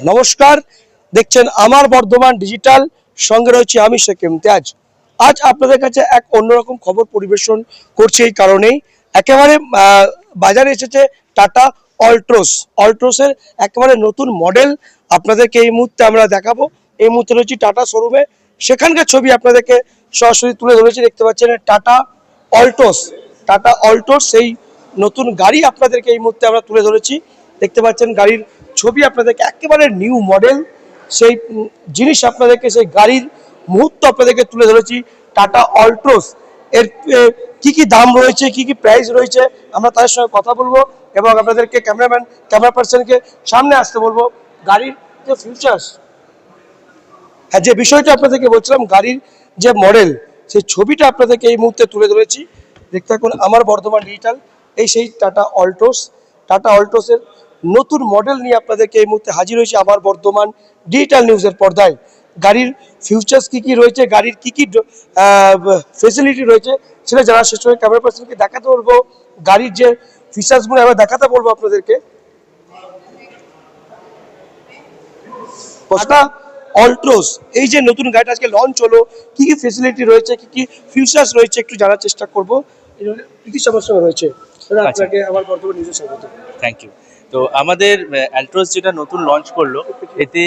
নমস্কার। দেখছেন আমার বর্ধমান ডিজিটাল সঙ্গে রয়েছে আমি শেখ ইমতিয়াজ আজ আপনাদের কাছে এক অন্যরকম খবর পরিবেশন করছি এই কারণেই। একেবারে বাজারে এসেছে টাটা অল্ট্রোস। অল্ট্রোসের একেবারে নতুন মডেল আপনাদেরকে এই মুহূর্তে আমরা দেখাবো। এই মুহূর্তে রয়েছে টাটা শোরুমে। সেখানকার ছবি আপনাদেরকে সরাসরি তুলে ধরেছি। দেখতে পাচ্ছেন টাটা অল্টোস টাটা অল্টোস সেই নতুন গাড়ি আপনাদেরকে এই মুহূর্তে আমরা তুলে ধরেছি। দেখতে পাচ্ছেন গাড়ির ছবি, আপনাদেরকে একেবারে নিউ মডেল সেই জিনিস আপনাদেরকে, সেই গাড়ির মুহূর্ত আপনাদেরকে তুলে ধরেছি টাটা অল্ট্রোস এর কি কি দাম রয়েছে, কি কি প্রাইস রয়েছে, আমরা তাদের সঙ্গে কথা বলব এবং আপনাদেরকে ক্যামেরাম্যান ক্যামেরা পার্সনকে সামনে আসতে বলব। গাড়ির যে ফিউচার্স হ্যাঁ যে বিষয়টা আপনাদেরকে বলছিলাম, গাড়ির যে মডেল সেই ছবিটা আপনাদেরকে এই মুহূর্তে তুলে ধরেছি। দেখতে থাকুন, আমার বর্ধমান ডিজিটাল এই সেই টাটা অল্টোস টাটা অল্টোসের নতুন মডেল নিয়ে আপনাদেরকে এই মুহূর্তে হাজির হয়েছে আমার বর্ধমান ডিজিটাল নিউজের পর্দায়। গাড়ির ফিউচার্স কি কি রয়েছে? গাড়ির কি কি ফেসিলিটি রয়েছে সেটা জানার শেষ সময় ক্যামেরা পার্সনকে দেখাতে বলব। গাড়ির যে ফিচার্সগুলো আমরা দেখাতে বলব আপনাদেরকে। অল্ট্রোস এই যে নতুন গাড়িটা আজকে লঞ্চ হলো কি কি ফেসিলিটি রয়েছে কি কি ফিউচার্স রয়েছে একটু জানার চেষ্টা করব। প্রীতি আমার সঙ্গে রয়েছে? আচ্ছা। আপনাকে আমার বর্তমান নিউজের স্বাগত। থ্যাংক ইউ তো আমাদের অ্যালট্রোস যেটা নতুন লঞ্চ করল, এতে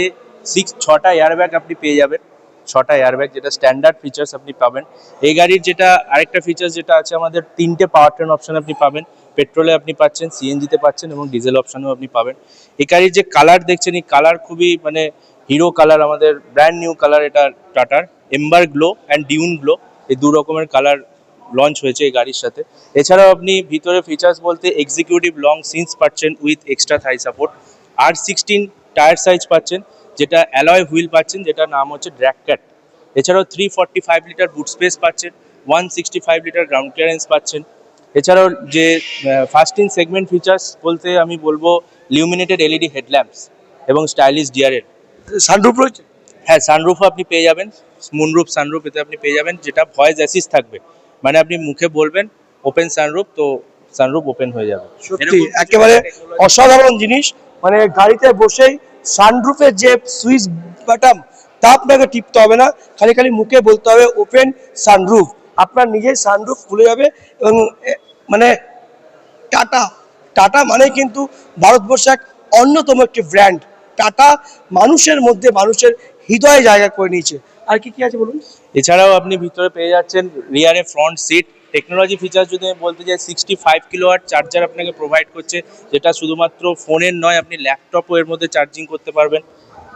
সিক্স ছটা এয়ারব্যাগ আপনি পেয়ে যাবেন। ছটা এয়ারব্যাগ যেটা স্ট্যান্ডার্ড ফিচার্স আপনি পাবেন। এই গাড়ির যেটা আরেকটা ফিচার্স যেটা আছে আমাদের, তিনটে পাওয়ার ট্রেন অপশন আপনি পাবেন। পেট্রোলে আপনি পাচ্ছেন সিএনজিতে পাচ্ছেন এবং ডিজেল অপশনেও আপনি পাবেন। এই গাড়ির যে কালার দেখছেন, এই কালার খুবই মানে হিরো কালার আমাদের ব্র্যান্ড নিউ কালার এটা টাটার ember glow and dune glow এই দু রকমের কালার লঞ্চ হয়েছে এই গাড়ির সাথে। এছাড়াও আপনি ভিতরে ফিচার্স বলতে এক্সিকিউটিভ লং সিন্স পাচ্ছেন উইথ এক্সট্রা থাই সাপোর্ট আর সিক্সটিন টায়ার সাইজ পাচ্ছেন যেটা অ্যালয় হুইল পাচ্ছেন যেটা নাম হচ্ছে ড্র্যাক ক্যাট এছাড়াও three forty five litre boot space পাচ্ছেন one sixty five litre ground clearance পাচ্ছেন। এছাড়াও যে ফার্স্ট ইন সেগমেন্ট ফিচার্স বলতে আমি বলব লিউমিনেটেড এলইডি হেডল্যাম্পস এবং স্টাইলিশ ডিয়ারের সানরুফ রয়েছে? হ্যাঁ সানরুফও আপনি পেয়ে যাবেন মুনরুফ সানরুফ এতে আপনি পেয়ে যাবেন যেটা ভয়েস অ্যাসিস থাকবে। মানে আপনি মুখে বলবেন ওপেন সানরুফ তো সানরুফ ওপেন হয়ে যাবে। সত্যি একেবারে অসাধারণ জিনিস মানে গাড়িতে বসেই সানরুফের যে সুইচ বাটাম তা আপনাকে টিপতে হবে না খালি খালি মুখে বলতে হবে ওপেন সানরুফ আপনার নিজেই সানরুফ খুলে যাবে এবং মানে টাটা টাটা মানে কিন্তু ভারতবর্ষে এক অন্যতম একটি ব্র্যান্ড টাটা মানুষের মধ্যে মানুষের হৃদয়ে জায়গা করে নিয়েছে। আর কি কি আছে বলুন? এছাড়াও আপনি ভিতরে পেয়ে যাচ্ছেন রিয়ারে ফ্রন্ট সিট টেকনোলজি ফিচার যদি আমি বলতে যাই sixty five kilo kilowatt charger আপনাকে প্রোভাইড করছে, যেটা শুধুমাত্র ফোনের নয়, আপনি ল্যাপটপও এর মধ্যে চার্জিং করতে পারবেন।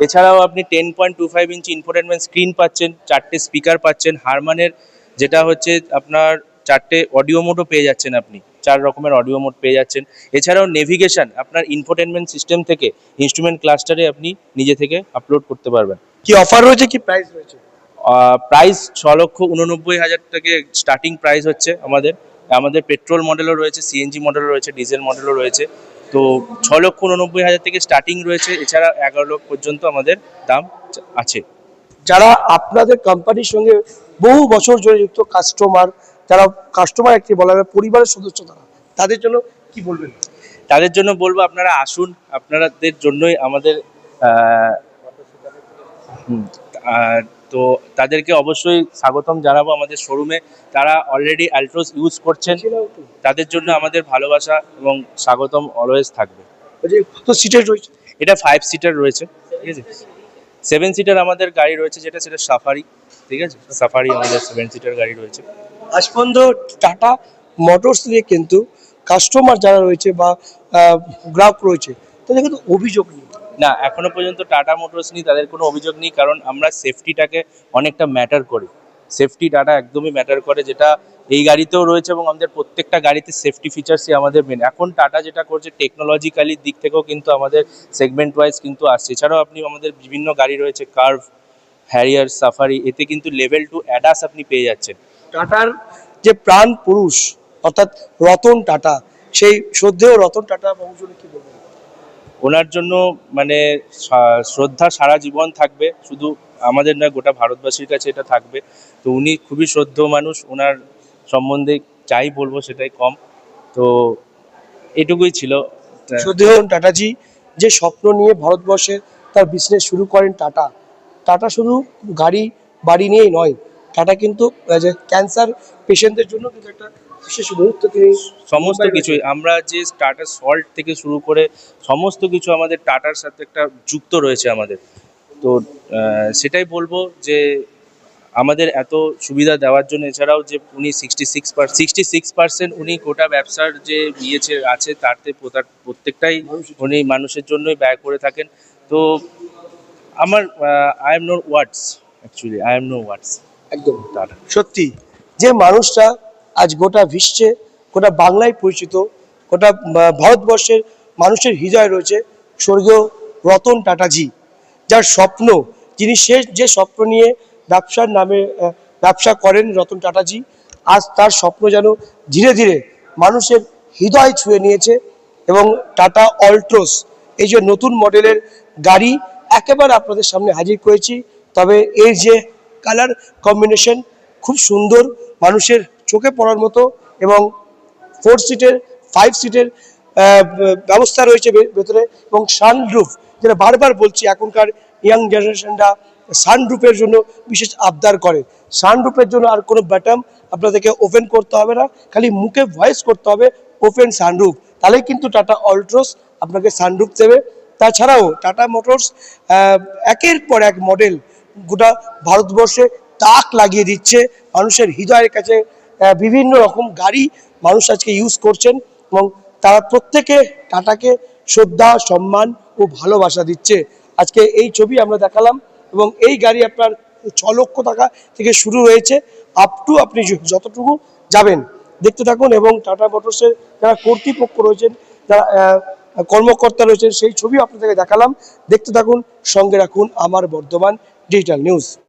এছাড়াও আপনি ten point two five inch infotainment screen পাচ্ছেন, চারটে স্পিকার পাচ্ছেন। হারমানের যেটা হচ্ছে আপনার চারটে অডিও মোডও পেয়ে যাচ্ছেন আপনি। চার রকমের অডিও মোড পেয়ে যাচ্ছেন। এছাড়াও নেভিগেশন আপনার ইনফোটেনমেন্ট সিস্টেম থেকে ইনস্ট্রুমেন্ট ক্লাস্টারে আপনি নিজে থেকে আপলোড করতে পারবেন। কি অফার রয়েছে কি প্রাইস রয়েছে? প্রাইস ছ লক্ষ উননব্বই হাজার থেকে স্টার্টিং প্রাইস হচ্ছে আমাদের। আমাদের পেট্রোল মডেলও রয়েছে সিএনজি মডেলও রয়েছে ডিজেল মডেলও রয়েছে। তো ছ লক্ষ উননব্বই হাজার থেকে স্টার্টিং রয়েছে এছাড়া এগারো লক্ষ পর্যন্ত আমাদের দাম আছে। যারা আপনাদের কোম্পানির সঙ্গে বহু বছর ধরে যুক্ত কাস্টমার যারা কাস্টমার একটি বলা পরিবারের সদস্য তারা তাদের জন্য কি বলবেন? তাদের জন্য বলব আপনারা আসুন আপনাদের জন্যই আমাদের তো তাদেরকে অবশ্যই স্বাগতম জানাব আমাদের শোরুমে তারা অলরেডি অ্যালট্রোস ইউজ করছেন তাদের জন্য আমাদের ভালোবাসা এবং স্বাগতম অলওয়েজ থাকবে। তো সিটের রয়েছে। এটা ফাইভ সিটার রয়েছে ঠিক আছে? সেভেন সিটার আমাদের গাড়ি রয়েছে যেটা সেটা সাফারি ঠিক আছে? সাফারি আমাদের সেভেন সিটার গাড়ি রয়েছে। আজ পর্যন্ত টাটা মোটরস নিয়ে কিন্তু কাস্টমার যারা রয়েছে বা গ্রাহক রয়েছে, তাদের কিন্তু অভিযোগ নেই। না, এখনও পর্যন্ত টাটা মোটরস নিয়ে তাদের কোনো অভিযোগ নেই, কারণ আমরা সেফটিটাকে অনেকটা ম্যাটার করি। সেফটি টাটা একদমই ম্যাটার করে, যেটা এই গাড়িতেও রয়েছে এবং আমাদের প্রত্যেকটা গাড়িতে সেফটি ফিচার্সই আমাদের মেন এখন টাটা যেটা করছে টেকনোলজিক্যালি দিক থেকেও কিন্তু আমাদের সেগমেন্ট ওয়াইজ কিন্তু আসছে। এছাড়াও আপনি আমাদের বিভিন্ন গাড়ি রয়েছে কার্ভ হ্যারিয়ার সাফারি এতে কিন্তু লেভেল টু অ্যাডাস আপনি পেয়ে যাচ্ছেন। টাটার যে প্রাণ পুরুষ অর্থাৎ রতন টাটা সেই শ্রদ্ধেয় রতন টাটা বাবুর জন্য কি বলবেন? ওনার জন্য মানে শ্রদ্ধা সারা জীবন থাকবে শুধু আমাদের নয় গোটা ভারতবাসীর কাছে এটা থাকবে। তো উনি খুবই শ্রদ্ধ মানুষ ওনার সম্বন্ধে যাই বলব সেটাই কম। তো এটুকুই ছিল। শ্রদ্ধেয় টাটাজি যে স্বপ্ন নিয়ে ভারতবর্ষের তার বিজনেস শুরু করেন টাটা। টাটা শুধু গাড়ি বাড়ি নিয়েই নয় টাটা কিন্তু যে ক্যান্সার পেশেন্টদের জন্য কিন্তু একটা বিশেষ তিনি সমস্ত কিছুই আমরা যে টাটা সল্ট থেকে শুরু করে সমস্ত কিছু আমাদের টাটার সাথে একটা যুক্ত রয়েছে আমাদের। তো সেটাই বলব যে আমাদের এত সুবিধা দেওয়ার জন্য এছাড়াও যে উনি sixty six sixty six percent উনি গোটা ব্যবসার যে ইয়েছে আছে তাতে প্রতা- প্রত্যেকটাই উনি মানুষের জন্যই ব্যয় করে থাকেন। তো আমার I am no words actually I am no words একদম। সত্যি যে মানুষটা আজ গোটা বিশ্বে গোটা বাংলায় পরিচিত গোটা ভারতবর্ষের মানুষের হৃদয় রয়েছে স্বর্গীয় রতন টাটাজি যার স্বপ্ন যিনি শেষ যে স্বপ্ন নিয়ে ব্যবসার নামে ব্যবসা করেন রতন টাটাজি আজ তার স্বপ্ন যেন ধীরে ধীরে মানুষের হৃদয় ছুঁয়ে নিয়েছে এবং টাটা অল্ট্রোস এই যে নতুন মডেলের গাড়ি একেবারে আপনাদের সামনে হাজির করেছি। তবে এর যে কালার কম্বিনেশন খুব সুন্দর, মানুষের চোখে পড়ার মতো এবং ফোর সিটের ফাইভ সিটের ব্যবস্থা রয়েছে ভেতরে এবং সানরুফ যেটা বারবার বলছি, এখনকার ইয়াং জেনারেশনরা সানরুফের জন্য বিশেষ আবদার করে। সানরুফের জন্য আর কোনো বাটন আপনাদেরকে ওপেন করতে হবে না, খালি মুখে ভয়েস করতে হবে ওপেন সানরুফ তাহলেই কিন্তু টাটা অল্ট্রোস আপনাকে সানরুফ দেবে। তাছাড়াও টাটা মোটরস একের পর এক মডেল গোটা ভারতবর্ষে তাক লাগিয়ে দিচ্ছে। মানুষের হৃদয়ের কাছে বিভিন্ন রকম গাড়ি মানুষ আজকে ইউজ করছেন এবং তারা প্রত্যেকে টাটাকে শ্রদ্ধা, সম্মান ও ভালোবাসা দিচ্ছে। আজকে এই ছবি আমরা দেখালাম এবং এই গাড়ি আপনার ছ লক্ষ টাকা থেকে শুরু হয়েছে। আপ টু আপনি যতটুকু যাবেন, দেখতে থাকুন এবং টাটা মোটরসের যারা কর্তৃপক্ষ রয়েছেন, যারা কর্মকর্তা রয়েছেন, সেই ছবি আপনাদেরকে দেখালাম। দেখতে থাকুন, সঙ্গে রাখুন আমার বর্ধমান ডিজিটাল নিউজ